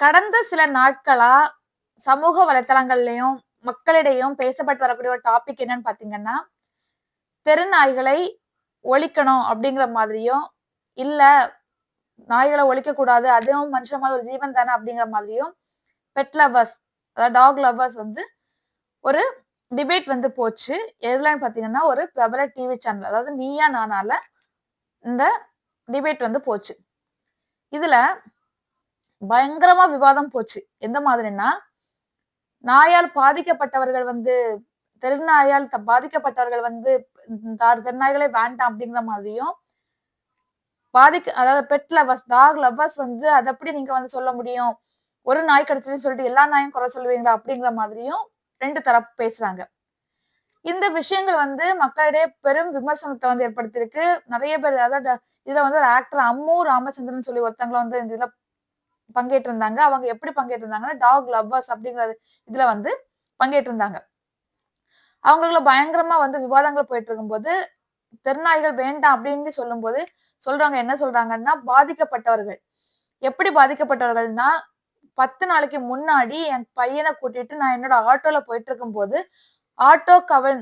கடந்த சில நாட்களா சமூக வலைத்தளங்கள்லயும் மக்களிடையும் பேசப்பட்டு வரக்கூடிய ஒரு டாபிக் என்னன்னு பாத்தீங்கன்னா தெருநாய்களை ஒழிக்கணும் அப்படிங்கிற மாதிரியும் இல்ல நாய்களை ஒழிக்க கூடாது அதுவும் மனுஷன் மாதிரி ஒரு ஜீவன் தானே அப்படிங்கிற மாதிரியும் பெட் லவர்ஸ் அதாவது டாக் லவர்ஸ் வந்து ஒரு டிபேட் வந்து போச்சு. எதுலன்னு பாத்தீங்கன்னா ஒரு பிரபல டிவி சேனல் அதாவது நீயா நானால இந்த டிபேட் வந்து போச்சு. இதுல பயங்கரமா விவாதம் போச்சு. எந்த மாதிரின்னா நாயால் பாதிக்கப்பட்டவர்கள் வந்து தெருநாயால் த- பாதிக்கப்பட்டவர்கள் வந்து தெருநாய்களே வேண்டாம் அப்படிங்கிற மாதிரியும் பாதிக்க அதாவது பெட் லவர்ஸ் டாக் லவர்ஸ் வந்து அதை எப்படி நீங்க வந்து சொல்ல முடியும்? ஒரு நாய் கிடைச்சின்னு சொல்லிட்டு எல்லா நாயும் குறை சொல்லுவீங்களா? அப்படிங்கிற மாதிரியும் ரெண்டு தரப்பு பேசுறாங்க. இந்த விஷயங்கள் வந்து மக்களிடையே பெரும் விமர்சனத்தை வந்து ஏற்படுத்தியிருக்கு. நிறைய பேர் அதாவது இதுல வந்து ஒரு ஆக்டர் அம்மு ராமச்சந்திரன் சொல்லி ஒருத்தவங்கள வந்து இந்த இதுல பங்கேற்றிருந்தாங்க. அவங்க எப்படி பங்கேற்றிருந்தாங்கன்னா டாக் லவ்வர்ஸ் அப்படிங்கிற இதுல வந்து பங்கேற்றிருந்தாங்க. அவங்களுக்குள்ள பயங்கரமா வந்து விவாதங்கள் போயிட்டு இருக்கும்போது தெருநாய்கள் வேண்டாம் அப்படின்னு சொல்லும்போது சொல்றாங்க. என்ன சொல்றாங்கன்னா பாதிக்கப்பட்டவர்கள். எப்படி பாதிக்கப்பட்டவர்கள்னா பத்து நாளைக்கு முன்னாடி என் பையனை கூட்டிட்டு நான் என்னோட ஆட்டோல போயிட்டு இருக்கும்போது ஆட்டோ கவல்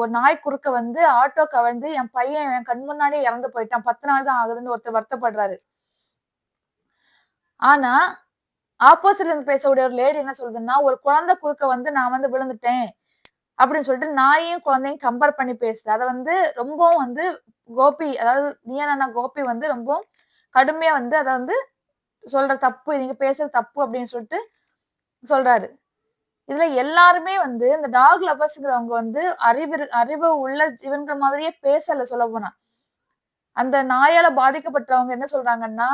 ஒரு நாய் குறுக்க வந்து ஆட்டோ கவர்ந்து என் பையன் என் கண் முன்னாடியே இறந்து போயிட்டான். பத்து நாள் தான் ஆகுதுன்னு ஒருத்தர் வருத்தப்படுறாரு. ஆனா ஆப்போசிட்ல இருந்து பேசக்கூடிய ஒரு லேடி என்ன சொல்றதுன்னா ஒரு குழந்தை குறுக்க வந்து நான் வந்து விழுந்துட்டேன் அப்படின்னு சொல்லிட்டு நாயையும் குழந்தையும் கம்பேர் பண்ணி பேசுது. அதை வந்து ரொம்பவும் வந்து கோபி அதாவது நீனா கோபி வந்து ரொம்ப கடுமையா வந்து அதை வந்து சொல்ற தப்பு நீங்க பேசுற தப்பு அப்படின்னு சொல்லிட்டு சொல்றாரு. இதுல எல்லாருமே வந்து இந்த டாக் லவர்ஸ்ங்கிறவங்க வந்து அறிவு அறிவு உள்ள ஜீவன்கிற மாதிரியே பேசல சொல்ல போனா. அந்த நாயால பாதிக்கப்பட்டவங்க என்ன சொல்றாங்கன்னா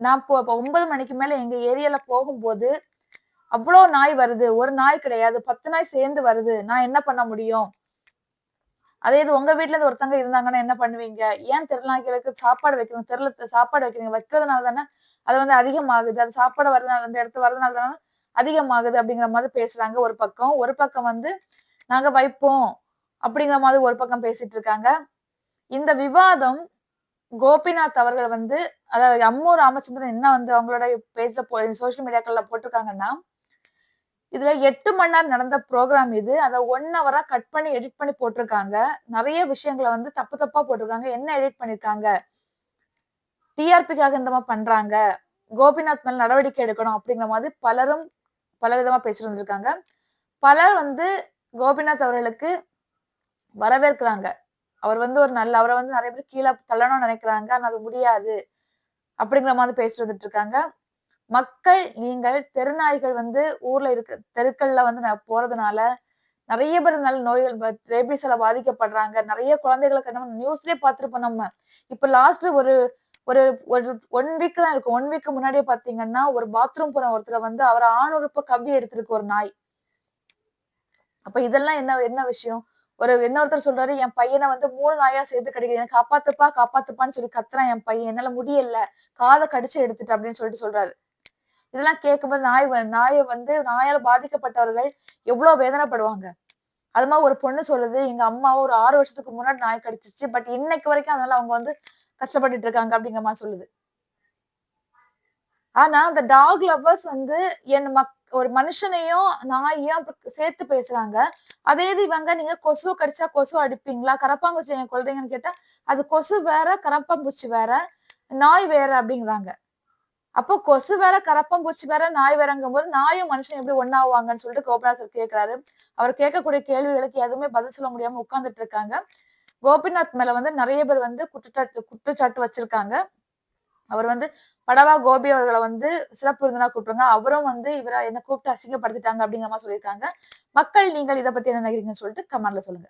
நான் இப்போ இப்போ ஒன்பது மணிக்கு மேல எங்க ஏரியால போகும்போது அவ்வளோ நாய் வருது. ஒரு நாய் கிடையாது. பத்து நாய் சேர்ந்து வருது. நான் என்ன பண்ண முடியும்? அதே இது உங்க வீட்டுல இருந்து ஒருத்தங்க இருந்தாங்கன்னா என்ன பண்ணுவீங்க? ஏன் திருநாய்களுக்கு சாப்பாடு வைக்கிறீங்க தெருல சாப்பாடு வைக்கிறீங்க. வைக்கிறதுனால தானே அது வந்து அதிகமாகுது. அது சாப்பாடு வரதுனால அந்த இடத்து வர்றதுனால தானே அதிகமாகுது அப்படிங்கிற மாதிரி பேசுறாங்க ஒரு பக்கம். ஒரு பக்கம் வந்து நாங்க வைப்போம் அப்படிங்கிற மாதிரி ஒரு பக்கம் பேசிட்டு இருக்காங்க. இந்த விவாதம் கோபிநாத் அவர்கள் வந்து அதாவது அம்மு ராமச்சந்திரன் என்ன வந்து அவங்களோட பேஜ்ல போ சோசியல் மீடியாக்கள்ல போட்டிருக்காங்கன்னா இதுல எட்டு மணி நேரம் நடந்த ப்ரோக்ராம் இது. அதை ஒன் ஹவரா கட் பண்ணி எடிட் பண்ணி போட்டிருக்காங்க. நிறைய விஷயங்களை வந்து தப்பு தப்பா போட்டிருக்காங்க. என்ன எடிட் பண்ணிருக்காங்க? டிஆர்பிக்காக இந்த மாதிரி பண்றாங்க. கோபிநாத் மேல நடவடிக்கை எடுக்கணும் அப்படிங்கிற மாதிரி பலரும் பல விதமா பேசிட்டு இருந்திருக்காங்க பலர் வந்து கோபிநாத் அவர்களுக்கு வரவேற்கிறாங்க. அவர் வந்து ஒரு நல்ல அவரை வந்து நிறைய பேர் கீழே தள்ளணும்னு நினைக்கிறாங்க. ஆனா அது முடியாது. அப்படிங்கிற மாதிரி பேசிட்டு வந்துட்டு இருக்காங்க மக்கள் நீங்கள் தெருநாய்கள் வந்து ஊர்ல இருக்க தெருக்கள்ல வந்து போறதுனால நிறைய பேர் நல்ல நோய்கள் ரேபிஸால பாதிக்கப்படுறாங்க. நிறைய குழந்தைகளுக்கு நம்ம நியூஸ்லயே பார்த்துருப்போம் நம்ம. இப்ப லாஸ்ட் ஒரு ஒரு ஒரு ஒன் வீக் தான் இருக்கும். ஒன் வீக் முன்னாடியே பாத்தீங்கன்னா ஒரு பாத்ரூம் போற ஒருத்தர் வந்து அவர் ஆணுறுப்ப கவ்வி எடுத்திருக்கு ஒரு நாய். அப்ப இதெல்லாம் என்ன என்ன விஷயம்? ஒரு இன்னொருத்தர் சொல்றாரு என் பையனை வந்து மூணு நாயா சேர்த்து கிடைக்குது எனக்கு காப்பாத்துப்பா காப்பாத்துப்பான்னு சொல்லி கத்துறான் என் பையன். என்னால முடியல. காதை கடிச்சு எடுத்துட்டு அப்படின்னு சொல்லிட்டு சொல்றாரு. இதெல்லாம் கேட்கும்போது நாய் நாயை வந்து நாயால பாதிக்கப்பட்டவர்கள் எவ்வளவு வேதனைப்படுவாங்க. அது மாதிரி ஒரு பொண்ணு சொல்லுது எங்க அம்மாவை ஒரு ஆறு வருஷத்துக்கு முன்னாடி நாய் கடிச்சிச்சு. பட் இன்னைக்கு வரைக்கும் அதனால அவங்க வந்து கஷ்டப்பட்டுட்டு இருக்காங்க அப்படிங்கிற மாதிரி சொல்லுது. ஆனா அந்த டாக் லவ்வர்ஸ் வந்து என் மக் ஒரு மனுஷனையும் நாயையும் சேர்த்து பேசுறாங்க. அதே இது இவங்க நீங்க கொசு கடிச்சா கொசு அடிப்பீங்களா? கரப்பாங்குச்சி ஏன் கொல்றீங்கன்னு கேட்டா அது கொசு வேற கரப்பாம்பூச்சி வேற நாய் வேற அப்படிங்கிறாங்க. அப்போ கொசு வேற கரப்பாம்பூச்சி வேற நாய் வேறங்கும் போது நாயும் மனுஷன் எப்படி ஒன்னாவாங்கன்னு சொல்லிட்டு கோபிநாத் கேட்கிறாரு அவர் கேட்கக்கூடிய கேள்விகளுக்கு எதுவுமே பதில் சொல்ல முடியாம உட்கார்ந்துட்டு இருக்காங்க. கோபிநாத் மேல வந்து நிறைய பேர் வந்து குற்றச்சாட்டு குற்றச்சாட்டு வச்சிருக்காங்க. அவர் வந்து படவா கோபி அவர்களை வந்து சிறப்பு விருந்தினா கூப்பிட்டுருங்க. அவரும் வந்து இவரை என்ன கூப்பிட்டு அசிங்கப்படுத்திட்டாங்க அப்படிங்கிற மாதிரி சொல்லியிருக்காங்க. மக்கள் நீங்கள் இதை பத்தி என்ன நினைக்கிறீங்கன்னு சொல்லிட்டு கமெண்ட்ல சொல்லுங்க.